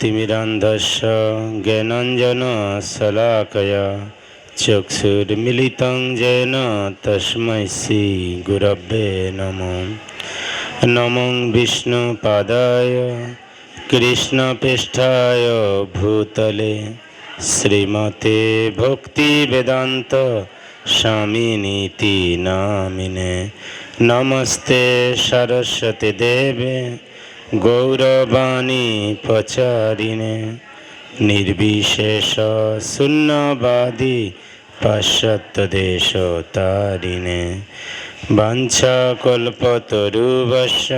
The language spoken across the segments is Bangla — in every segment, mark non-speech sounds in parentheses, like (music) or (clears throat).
তিমিরান্ধস্য জ্ঞানঞ্জন শলাকয়া। চক্ষুর্মিলিতং জেন তস্মৈ শ্রী গুরব্বে নম। নমং বিষ্ণুপাদায় কৃষ্ণপৃষ্ঠায় ভূতলে। শ্রীমতে ভক্তিবেদান্ত স্বামিনীতি নামিনে। নমস্তে সরস্বতী দেবে। গৌরবাণী প্রচারিণে নির্বিশেষ শূন্যবাদী পাশ্চাত্য দেশ তারিণে। বাঞ্ছা কল্পতরুবশ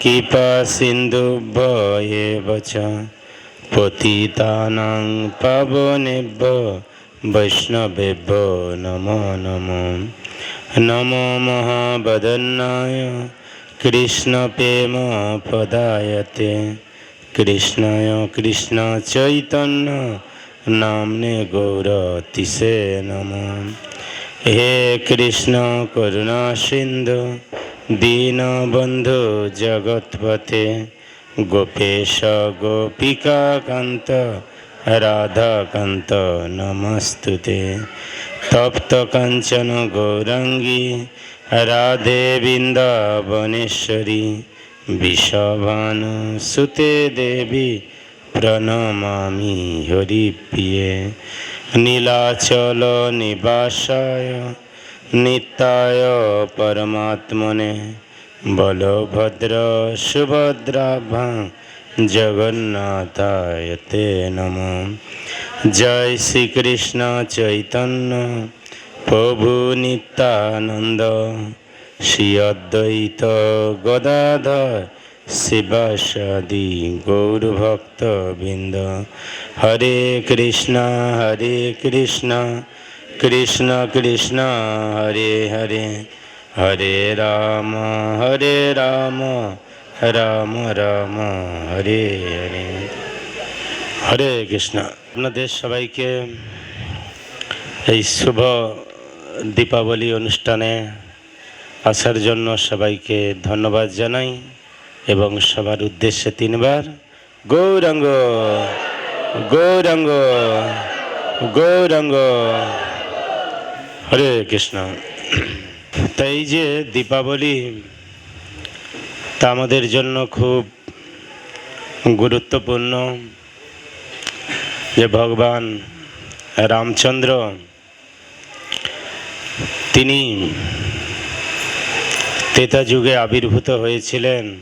কৃপা সিন্ধুভ্যেব পতিতানাং পাবনেভ্য বৈষ্ণবেভ্য নমো নমো। নমো মহাবদন্নায় কৃষ্ণপ্রেম প্রদায়তে। কৃষ্ণয় কৃষ্ণ চৈতন্য, নামনে গৌরতিশে নম। হে কৃষ্ণ করুণা সিন্ধু দীনবন্ধু জগৎপথে। গোপেশ গোপিকাকান্ত রাধাকান্ত নমস্তুতে। তপ্ত কাঞ্চন গৌরাঙ্গী রাধে বৃন্দাবনেশ্বরী বিষভান সুতে দেবী, প্রণমামি হরি হরিপ্রিয়ে। নীলাচল নিবাসায় নিতায় পরমাত্মনে, বলভদ্র সুভদ্রাভা জগন্নাথায় তে নম। জয় শ্রীকৃষ্ণ চৈতন্য প্রভু নিত্যানন্দ, শ্রী অদ্বৈত গদাধর শিবাসাদি গৌরভক্ত বৃন্দ হরে কৃষ্ণ হরে কৃষ্ণ কৃষ্ণ কৃষ্ণ, হরে হরে। হরে রাম হরে রাম রাম রাম, হরে হরে। হরে কৃষ্ণ। আপনাদের সবাইকে এই শুভ দীপাবলি অনুষ্ঠানে আসার জন্য সবাইকে ধন্যবাদ জানাই এবং সবার উদ্দেশ্যে তিনবার গৌরাঙ্গ গৌরাঙ্গ গৌরাঙ্গ। হরে কৃষ্ণ। তাই যে দীপাবলি, তা আমাদের জন্য খুব গুরুত্বপূর্ণ যে ভগবান রামচন্দ্র তিনি তেতা যুগে আবির্ভূত হয়েছিলেন।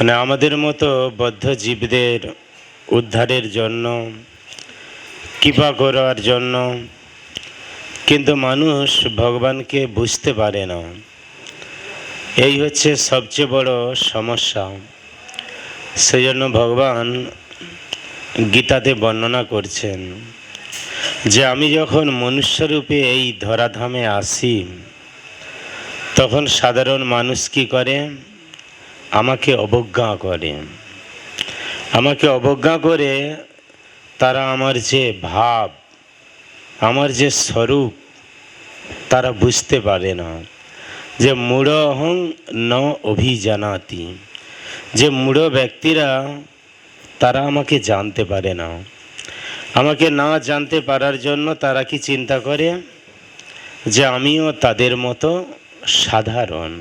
মানে আমাদের মতো বদ্ধ জীবদের উদ্ধারের জন্য, কৃপা করার জন্য, কিন্তু মানুষ ভগবানকে বুঝতে পারে না। এই হচ্ছে সবচেয়ে বড় সমস্যা। সেই জন্য ভগবান গীতাতে বর্ণনা করছেন। যে আমি যখন মনুষ্যরূপে এই ধরাধামে আসি, তখন সাধারণ মানুষ কি করে? আমাকে অবজ্ঞা করে। আমাকে অবজ্ঞা করে তারা আমার যে ভাব, আমার যে স্বরূপ, তারা বুঝতে পারে না। যে মূঢ় অহং ন অভিজানাতি। যে মূঢ় ব্যক্তিরা, তারা আমাকে জানতে পারে না। আমাকে না জানতে পারার জন্য তারা কি চিন্তা করে? যে আমিও তাদের মতো সাধারণ।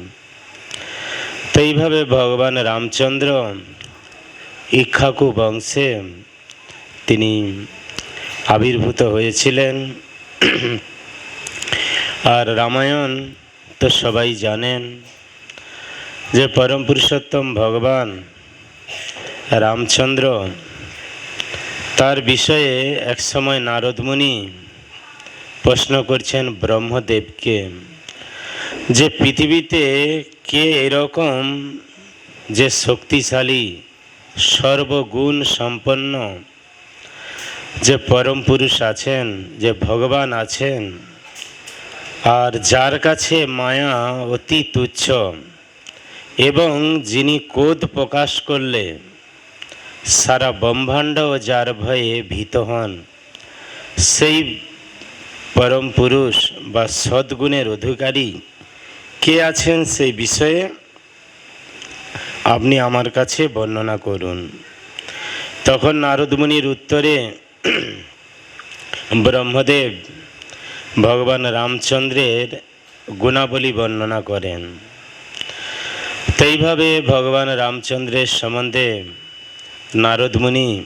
তো এইভাবে ভগবান রামচন্দ্র ইক্ষাকু বংশে তিনি আবির্ভূত হয়েছিলেন। আর রামায়ণ তো সবাই জানেন যে পরম পুরুষোত্তম ভগবান রামচন্দ্র তার বিষয়ে একসময় নারদমুনি প্রশ্ন করছেন ব্রহ্মদেবকে যে পৃথিবীতে কে এরকম যে শক্তিশালী, সর্বগুণ সম্পন্ন, যে পরম পুরুষ আছেন, যে ভগবান আছেন, আর যার কাছে মায়া অতি তুচ্ছ, এবং যিনি কোদ প্রকাশ করলে সারা ব্রহ্মাণ্ড ও যার ভয়ে ভীত হন, সেই পরম পুরুষ বা সদ্গুণের অধিকারী কে আছেন সেই বিষয়ে আপনি আমার কাছে বর্ণনা করুন। তখন নারদমুনির উত্তরে ব্রহ্মদেব ভগবান রামচন্দ্রের গুণাবলী বর্ণনা করেন। তো ভগবান রামচন্দ্রের সম্বন্ধে নারদমুনি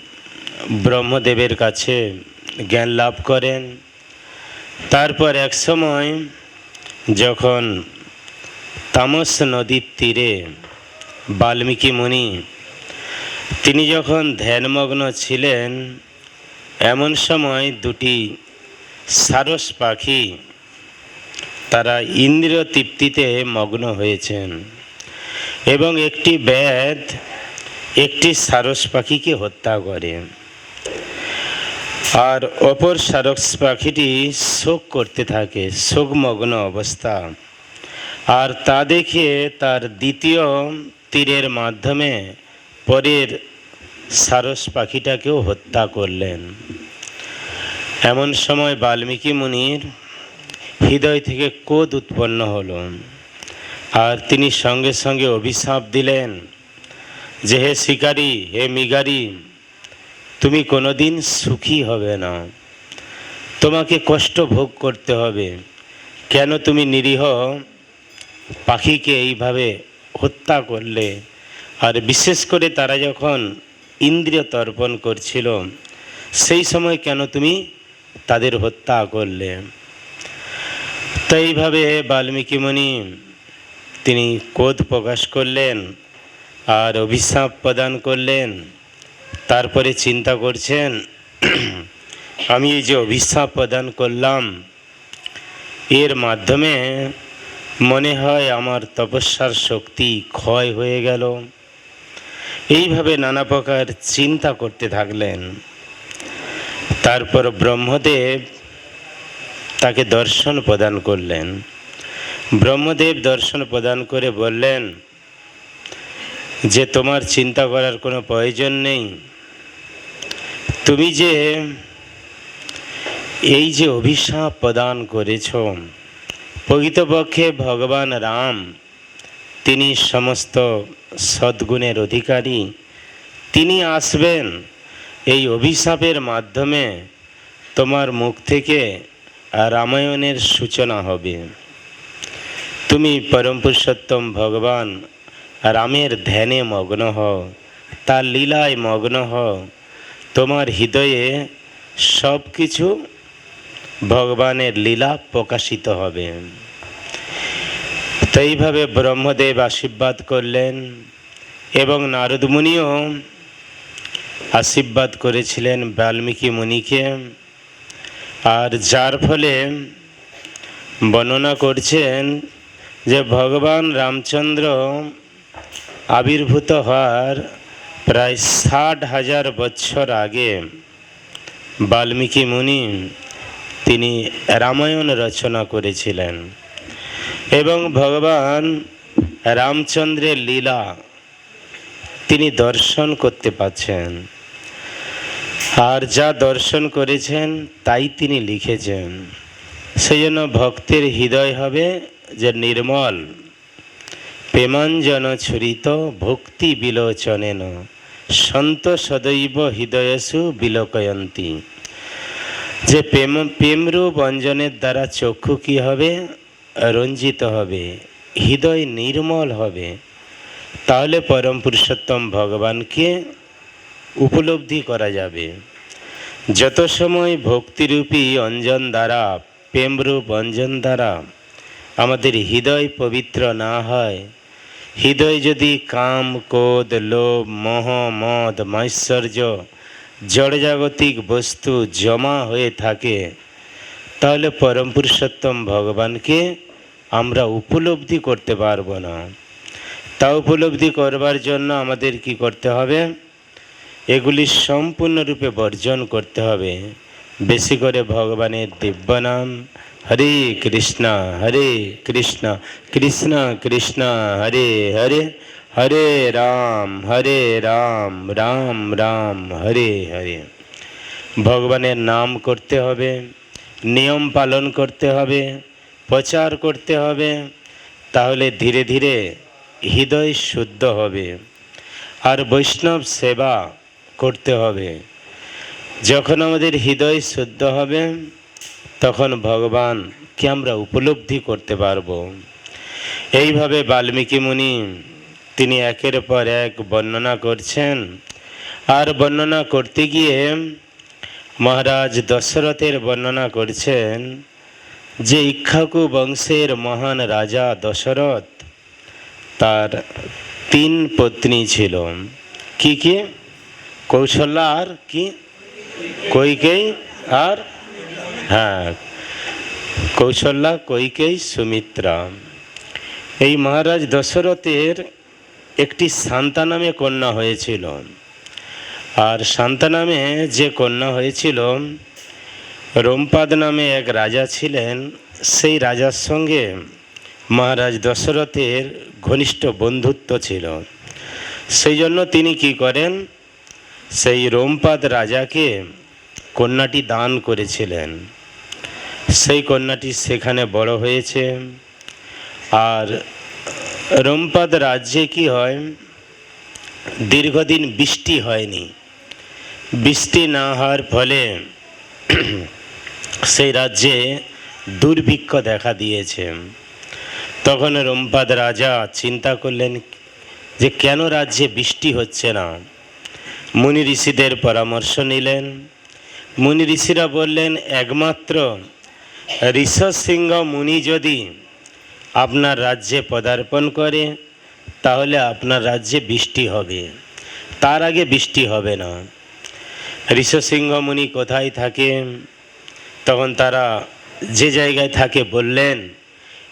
ব্রহ্মদেবের কাছে জ্ঞান লাভ করেন। তারপর এক সময় যখন তামস নদীর তীরে বাল্মীকি মুনি, তিনি যখন ধ্যানমগ্ন ছিলেন, এমন সময় দুটি সারস পাখি, তারা ইন্দ্রিয় তৃপ্তিতে মগ্ন হয়েছেন এবং একটি ব্যাধ একটি সারস পাখিকে হত্যা করে। আর অপর সারস পাখিটি শোক করতে থাকে, শোকমগ্ন অবস্থা। আর তা দেখে তার দ্বিতীয় তীরের মাধ্যমে পরের সারস পাখিটাকেও হত্যা করলেন। এমন সময় বাল্মীকি মুনির হৃদয় থেকে কোদ উৎপন্ন হলো। আর তিনি সঙ্গে সঙ্গে অভিশাপ দিলেন যে হে শিকারী, হে মিগারি, তুমি কোনোদিন সুখী হবে না। তোমাকে কষ্ট ভোগ করতে হবে। কেন তুমি নিরীহ? পাখিকে এইভাবে হত্যা করলে। আর বিশেষ করে তারা যখন ইন্দ্রিয় তর্পণ করছিল, সেই সময় কেন তুমি তাদের হত্যা করলে? তো এইভাবে বাল্মীকি মুনি তিনি কোদ প্রকাশ করলেন। আর অভিশাপ প্রদান করলেন, তারপরে চিন্তা করছেন, আমি এই যে অভিশাপ প্রদান করলাম, এর মাধ্যমে মনে হয় আমার তপস্যার শক্তি ক্ষয় হয়ে গেল। এইভাবে নানা প্রকার চিন্তা করতে থাকলেন। তারপর ব্রহ্মদেব তাকে দর্শন প্রদান করলেন। ব্রহ্মদেব দর্শন প্রদান করে বললেন যে তোমার চিন্তা করার কোনো প্রয়োজন নেই। তুমি যে এই যে অভিশাপ প্রদান করেছ, প্রকৃতপক্ষে ভগবান রাম, তিনি সমস্ত সদ্গুণের অধিকারী, তিনি আসবেন এই অভিশাপের মাধ্যমে তোমার মুখ থেকে রামায়ণের সূচনা হবে। তুমি পরম পুরুষোত্তম ভগবান রামের ধ্যানে মগ্ন হও, তার লীলায় মগ্ন হও। তোমার হৃদয়ে সব কিছু ভগবানের লীলা প্রকাশিত হবে। তো এইভাবে ব্রহ্মদেব আশীর্বাদ করলেন এবং নারদ মুনিও আশীর্বাদ করেছিলেন বাল্মীকি মুনিকে। আর যার ফলে বর্ণনা করছেন যে ভগবান রামচন্দ্র আবির্ভূত হওয়ার প্রায় ষাট হাজার বছর আগে বাল্মীকি মুনি তিনি রামায়ণ রচনা করেছিলেন এবং ভগবান রামচন্দ্রের লীলা তিনি দর্শন করতে পাচ্ছেন আর যা দর্শন করেছেন, তাই তিনি লিখেছেন। সেই জন্য ভক্তের হৃদয় হবে যে নির্মল। প্রেমাঞ্জন ছুরিত ভক্তি বিলোচনেন। সন্ত সদৈব হৃদয়সু বিলোকয়ন্তী। যে প্রেম, প্রেমরূপ অঞ্জনের দ্বারা চক্ষু কী হবে? রঞ্জিত হবে। হৃদয় নির্মল হবে। তাহলে পরম পুরুষোত্তম ভগবানকে উপলব্ধি করা যাবে। যত সময় ভক্তিরূপী অঞ্জন দ্বারা, প্রেমরূপ অঞ্জন দ্বারা আমাদের হৃদয় পবিত্র না হয় হৃদয় যদি কাম কোদ লোভ, মহ, মদ মাৎসর্য জড়জাগতিক বস্তু জমা হয়ে থাকে, তাহলে পরম পুরুষোত্তম ভগবানকে আমরা উপলব্ধি করতে পারব না। তা উপলব্ধি করবার জন্য আমাদের কি করতে হবে? এগুলি সম্পূর্ণরূপে বর্জন করতে হবে। বেশি করে ভগবানের দিব্য নাম। হরে কৃষ্ণ হরে কৃষ্ণ কৃষ্ণ কৃষ্ণ, হরে হরে হরে রাম হরে রাম রাম রাম, হরে হরে। ভগবানের নাম করতে হবে, নিয়ম পালন করতে হবে, প্রচার করতে হবে, তাহলে ধীরে ধীরে হৃদয় শুদ্ধ হবে। আর বৈষ্ণব সেবা করতে হবে। যখন আমাদের হৃদয় শুদ্ধ হবে, তখন ভগবানকে আমরা উপলব্ধি করতে পারব? এইভাবে বাল্মীকি মুনি তিনি একের পর এক বর্ণনা করছেন। আর বর্ণনা করতে গিয়ে মহারাজ দশরথের বর্ণনা করছেন যে ইক্ষাকু বংশের মহান রাজা দশরথ তার তিন পত্নী ছিল। কি কি? কৌশল্যা আর কি? কৈকেই আর হ্যাঁ কৌশল্যা কৈকেই সুমিত্রা। এই মহারাজ দশরথের একটি শান্তা নামে কন্যা হয়েছিল। আর শান্তা নামে যে কন্যা হয়েছিল, রোমপাদ নামে এক রাজা ছিলেন, সেই রাজার সঙ্গে মহারাজ দশরথের ঘনিষ্ঠ বন্ধুত্ব ছিল। সেই জন্য তিনি কি করেন সেই রোমপাদ রাজাকে কন্যাটি দান করেছিলেন। সেই কন্যাটি সেখানে বড় হয়েছে। আর রোমপাদ রাজ্যে কি হয়? দীর্ঘদিন বৃষ্টি হয়নি। বৃষ্টি না হওয়ার ফলে (clears throat) সেই রাজ্যে দুর্ভিক্ষ দেখা দিয়েছে। তখন রোমপাদ রাজা চিন্তা করলেন যে কেন রাজ্যে বৃষ্টি হচ্ছে না? মুনি ঋষিদের পরামর্শ নিলেন। মুনি ঋষিরা বললেন, একমাত্র ঋষ সিংহ মুনি যদি আপনার রাজ্যে পদার্পণ করে, তাহলে আপনার রাজ্যে বৃষ্টি হবে। তার আগে বৃষ্টি হবে না। ঋষসিংহ মুনি কোথায় থাকে? তখন তারা যে জায়গায় থাকে বললেন,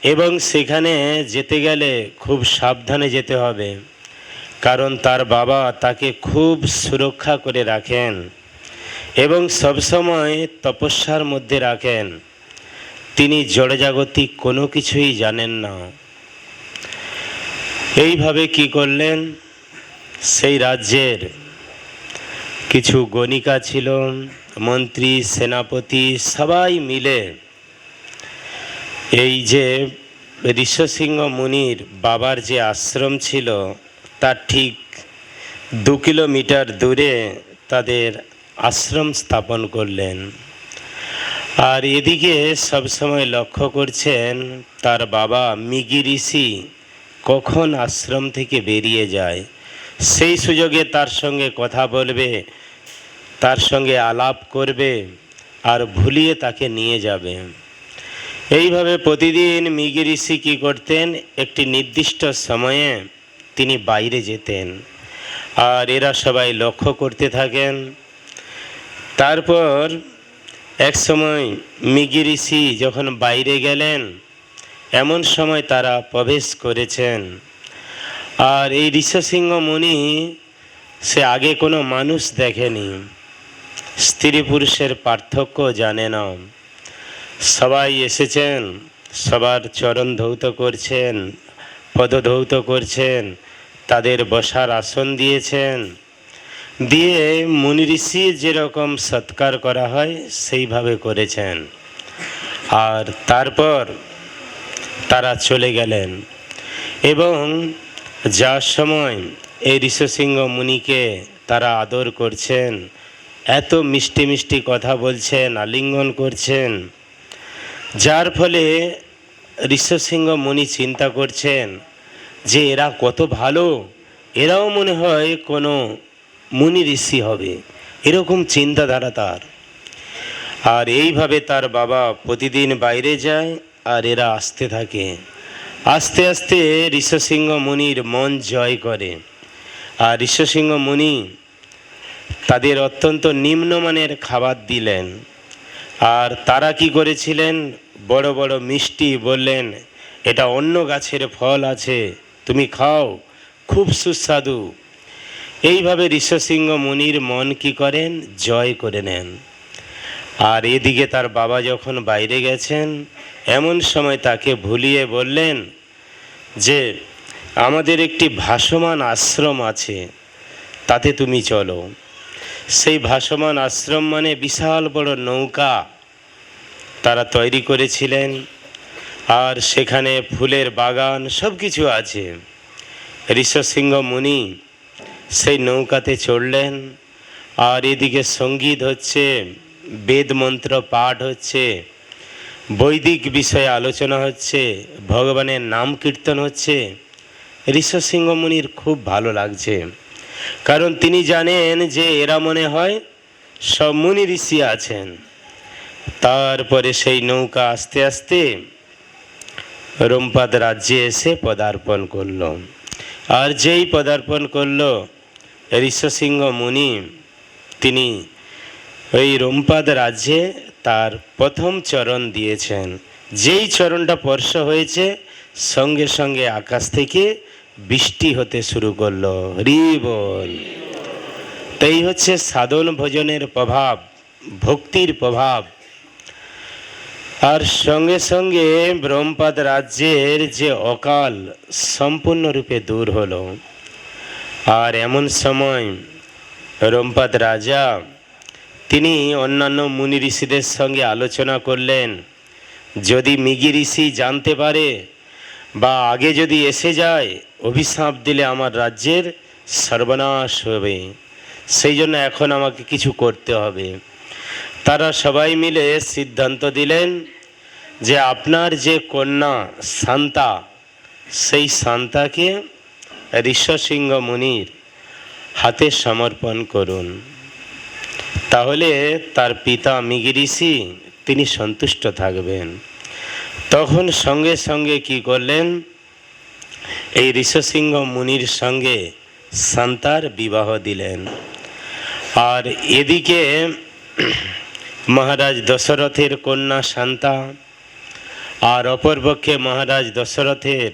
এবং সেখানে যেতে গেলে খুব সাবধানে যেতে হবে। কারণ তার বাবা তাকে খুব সুরক্ষা করে রাখেন এবং সবসময় তপস্যার মধ্যে রাখেন। তিনি জড়জাগতিক কোনো কিছুই জানেন না। এইভাবে কি করলেন? সেই রাজ্যের কিছু গণিকা ছিল, মন্ত্রী, সেনাপতি, সবাই মিলে এই যে ঋষসিংহ মুনির বাবার যে আশ্রম ছিল তার ঠিক দু কিলোমিটার দূরে তাদের আশ্রম স্থাপন করলেন। আর এদিকে সবসময় লক্ষ্য করছেন তার বাবা মিগি ঋষি কখন আশ্রম থেকে বেরিয়ে যায়। সেই সুযোগে তার সঙ্গে কথা বলবে, তার সঙ্গে আলাপ করবে আর ভুলিয়ে তাকে নিয়ে যাবে। এইভাবে প্রতিদিন মিগি ঋষি কী করতেন? একটি নির্দিষ্ট সময়ে তিনি বাইরে যেতেন। আর এরা সবাই লক্ষ্য করতে থাকেন। তারপর এক সময় মিগি ঋষি যখন বাইরে গেলেন, এমন সময় তারা প্রবেশ করেছেন। আর এই ঋষসিংহ মুনি সে আগে কোনো মানুষ দেখেনি। স্ত্রী পুরুষের পার্থক্য জানে না। সবাই এসেছেন, সবার চরণ ধৌত করছেন। পদধৌত করছেন, তাদের বসার আসন দিয়েছেন। দিয়ে মুনি ঋষি যেরকম সৎকার করা হয়, সেইভাবে করেছেন। আর তারপর তারা চলে গেলেন। এবং যার সময় এই ঋষসিংহ মুনিকে তারা আদর করছেন, এত মিষ্টি মিষ্টি কথা বলছেন, আলিঙ্গন করছেন, যার ফলে ঋষসিংহ মুনি চিন্তা করছেন যে এরা কত ভালো। এরাও মনে হয় কোনো মুনি ঋষি হবে। এরকম চিন্তাধারা তার। আর এইভাবে তার বাবা প্রতিদিন বাইরে যায় আর এরা আসতে থাকে। আস্তে আস্তে ঋষসিংহ মুনির মন জয় করে। আর ঋষসিংহ মুনি তাদের অত্যন্ত নিম্নমানের খাবার দিলেন। আর তারা কি করেছিলেন? বড় বড় মিষ্টি বললেন, এটা অন্য গাছের ফল আছে, তুমি খাও, খুব সুস্বাদু। এইভাবে ঋষসিংহ মুনির মন কি করেন? জয় করে নেন। আর এদিকে তার বাবা যখন বাইরে গেছেন, এমন সময় তাকে ভুলিয়ে বললেন যে, আমাদের একটি ভাসমান আশ্রম আছে, তাতে তুমি চলো। সেই ভাসমান আশ্রম মানে বিশাল বড় নৌকা। তারা তৈরি করেছিলেন। আর সেখানে ফুলের বাগান সব কিছু আছে ঋষসিংহ মুনি সেই নৌকাতে চড়লেন। আর এদিকে সংগীত হচ্ছে, বেদ মন্ত্র পাঠ হচ্ছে, বৈদিক বিষয়ে আলোচনা হচ্ছে, ভগবানের নাম কীর্তন হচ্ছে। ঋষ্য সিংহ মুনির খুব ভালো লাগছে। কারণ তিনি জানেন যে এরা মনে হয় সব মুনি ঋষি আছেন। তারপরে সেই নৌকা আস্তে আস্তে রোমপাদ রাজ্যে এসে পদার্পণ করল। আর যেই পদার্পণ করল, ঋষসিংহ মুনি, তিনি ওই রোমপাদ রাজ্যে তার প্রথম চরণ দিয়েছেন। যেই চরণটা স্পর্শ হয়েছে, সঙ্গে সঙ্গে আকাশ থেকে বৃষ্টি হতে শুরু করল। হরি বল তাই হচ্ছে সাধন ভোজনের প্রভাব, ভক্তির প্রভাব আর সঙ্গে সঙ্গে ব্রহ্মপাদ রাজ্যের যে অকাল সম্পূর্ণরূপে দূর হলো। আর এমন সময় রোমপাদ রাজা, তিনি অন্যান্য মুনি ঋষিদের সঙ্গে আলোচনা করলেন, যদি মিগি ঋষি জানতে পারে বা আগে যদি এসে যায়, অভিশাপ দিলে আমার রাজ্যের সর্বনাশ হবে। সেই জন্য এখন আমাকে কিছু করতে হবে। তারা সবাই মিলে সিদ্ধান্ত দিলেন যে আপনার যে কন্যা শান্তা, সেই শান্তাকে ঋষসিংহ মুনির হাতে সমর্পণ করুন। তাহলে তার পিতা মিগি ঋষি তিনি সন্তুষ্ট থাকবেন। তখন সঙ্গে সঙ্গে কি করলেন? এই ঋষসিংহ মুনির সঙ্গে শান্তার বিবাহ দিলেন। আর এদিকে মহারাজ দশরথের কন্যা শান্তা আর অপরপক্ষে মহারাজ দশরথের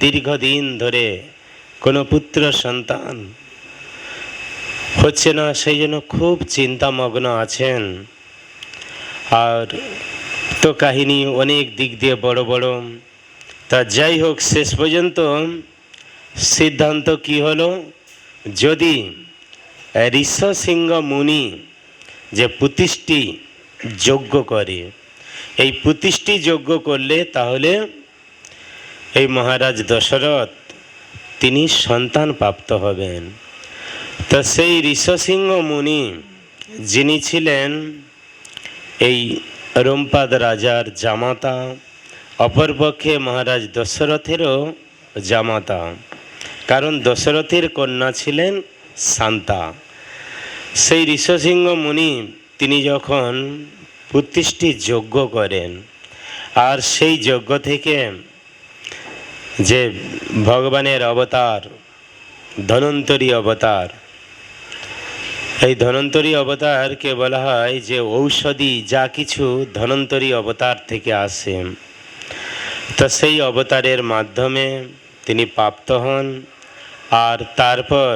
দীর্ঘদিন ধরে কোনো পুত্র সন্তান হচ্ছে না, সেই জন্য খুব চিন্তামগ্ন আছেন। আর তো কাহিনী অনেক দিক দিয়ে বড় বড়। তা যাই হোক, শেষ পর্যন্ত সিদ্ধান্ত কি হলো? যদি ঋষসিংহ মুনি যে প্রতিষ্ঠি যোগ্য করে। এই প্রতিষ্ঠি যোগ্য করলে তাহলে এই মহারাজ দশরথ, তিনি সন্তান প্রাপ্ত হবেন। তা সেই ঋষসিংহ মুনি, যিনি ছিলেন এই রোমপাদ রাজার জামাতা, অপরপক্ষে মহারাজ দশরথেরও জামাতা। কারণ দশরথের কন্যা ছিলেন শান্তা। সেই ঋষসিংহ মুনি তিনি যখন প্রতিষ্ঠি যজ্ঞ করেন, আর সেই যজ্ঞ থেকে যে ভগবানের অবতার, ধনন্তরী অবতার, এই ধনন্তরী অবতারকে বলা হয় যে ঔষধি যা কিছু ধনন্তরী অবতার থেকে আসে। তো সেই অবতারের মাধ্যমে তিনি প্রাপ্ত হন, আর তারপর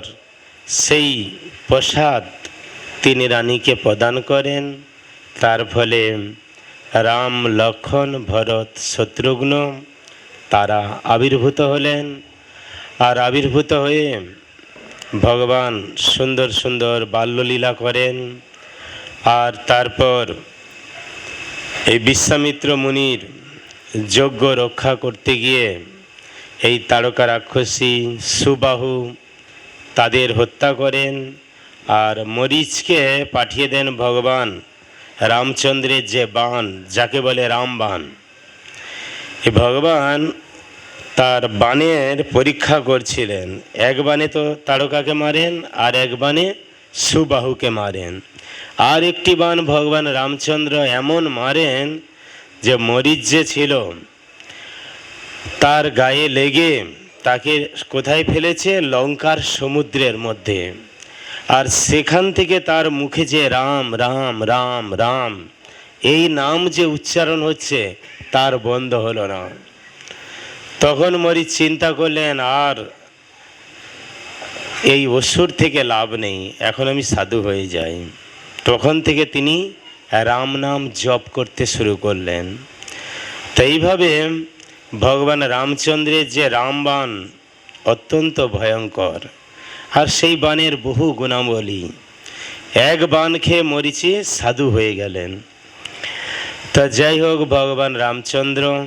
সেই প্রসাদ তিনি রানীকে প্রদান করেন। তার ফলে রাম, লক্ষণ, ভরত, শত্রুঘ্ন তারা আবির্ভূত হলেন। আর আবির্ভূত হয়ে ভগবান সুন্দর সুন্দর বাল্যলীলা করেন। আর তারপর এই বিশ্বামিত্র মুনির যজ্ঞ রক্ষা করতে গিয়ে এই তারকা রাক্ষসী সুবাহু তাদের হত্যা করেন। আর মরিচকে পাঠিয়ে দেন ভগবান রামচন্দ্রের যে বান যাকে বলে রামবান এই ভগবান তার বানের পরীক্ষা করছিলেন। এক বানে তো তারকাকে মারেন আর এক বানে সুবাহুকে মারেন। আর একটি বান ভগবান রামচন্দ্র এমন মারেন যে মরিচ যে ছিল, তার গায়ে লেগে তাকে কোথায় ফেলেছে? লঙ্কার সমুদ্রের মধ্যে। আর সেখান থেকে তার মুখে যে রাম রাম রাম রাম, এই নাম যে উচ্চারণ হচ্ছে, তার বন্ধ হলো না। তখন মরি চিন্তা করলেন, আর এই অসুর থেকে লাভ নেই, এখন আমি সাধু হয়ে যাই। তখন থেকে তিনি রাম নাম জপ করতে শুরু করলেন। তো এইভাবে ভগবান রামচন্দ্রের যে রামবাণ অত্যন্ত ভয়ঙ্কর। আর সেই বানের বহু গুণাবলী। এক বান খেয়ে মরিচি, সাধু হয়ে গেলেন। তা যাই হোক, ভগবান রামচন্দ্র,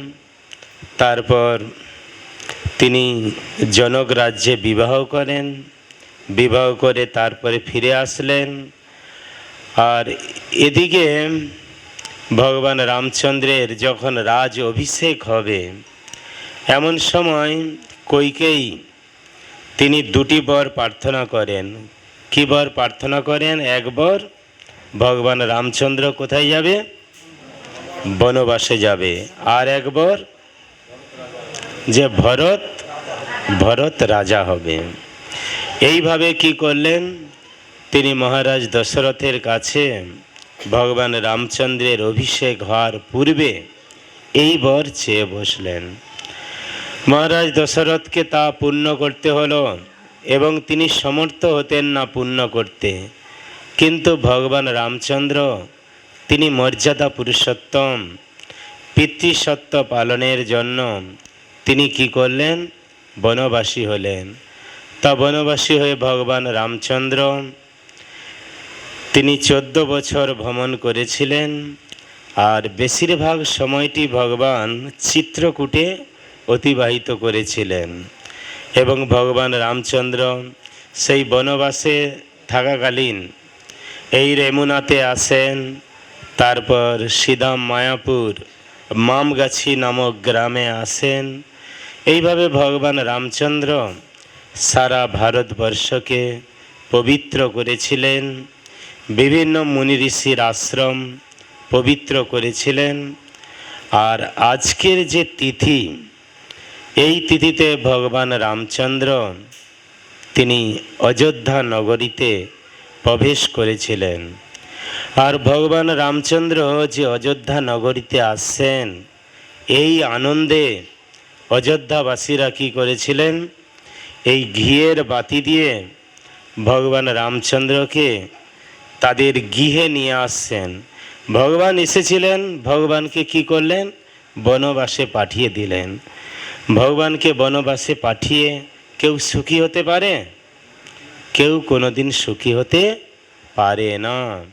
তারপর তিনি জনক রাজ্যে বিবাহ করেন। বিবাহ করে তারপরে ফিরে আসলেন। আর এদিকে ভগবান রামচন্দ্রের যখন রাজ অভিষেক হবে, এমন সময় কৈকেই তিনি দুটি বর প্রার্থনা করেন। কি বর প্রার্থনা করেন? এক বর, ভগবান রামচন্দ্র কোথায় যাবে? বনবাসে যাবে। আর এক বর, যে ভরত ভরত রাজা হবে। এইভাবে কি করলেন? তিনি মহারাজ দশরথের কাছে ভগবান রামচন্দ্রের অভিষেক হওয়ার পূর্বে এই বর চেয়ে বসলেন। মহারাজ দশরথকে তা পূর্ণ করতে হলো এবং তিনি সমর্থ হতেন না পূর্ণ করতে। কিন্তু ভগবান রামচন্দ্র, তিনি মর্যাদা পুরুষোত্তম পিতৃসত্য পালনের জন্য তিনি কি করলেন? বনবাসী হলেন। তা বনবাসী হয়ে ভগবান রামচন্দ্র, তিনি চোদ্দ বছর ভ্রমণ করেছিলেন। আর বেশিরভাগ সময়টি ভগবান চিত্রকূটে অতিবাহিত করেছিলেন। এবং ভগবান রামচন্দ্র সেই বনবাসে থাকাকালীন এই রেমুনাতে আসেন। তারপর সিদাম মায়াপুর মামগাছি নামক গ্রামে আসেন। এইভাবে ভগবান রামচন্দ্র সারা ভারতবর্ষকে পবিত্র করেছিলেন। বিভিন্ন মুনি ঋষির আশ্রম পবিত্র করেছিলেন। আর আজকের যে তিথি এই তিথিতে ভগবান রামচন্দ্র তিনি অযোধ্যা নগরীতে প্রবেশ করেছিলেন। আর ভগবান রামচন্দ্র যে অযোধ্যা নগরীতে আসছেন, এই আনন্দে অযোধ্যাবাসীরা কি করেছিলেন? এই ঘিয়ের বাতি দিয়ে ভগবান রামচন্দ্রকে তাদের গৃহে নিয়ে আসছেন। ভগবান এসেছিলেন, ভগবানকে কি করলেন? বনবাসে পাঠিয়ে দিলেন। ভগবানকে বনবাসে পাঠিয়ে কেউ সুখী হতে পারে? কেউ কোনোদিন সুখী হতে পারে না।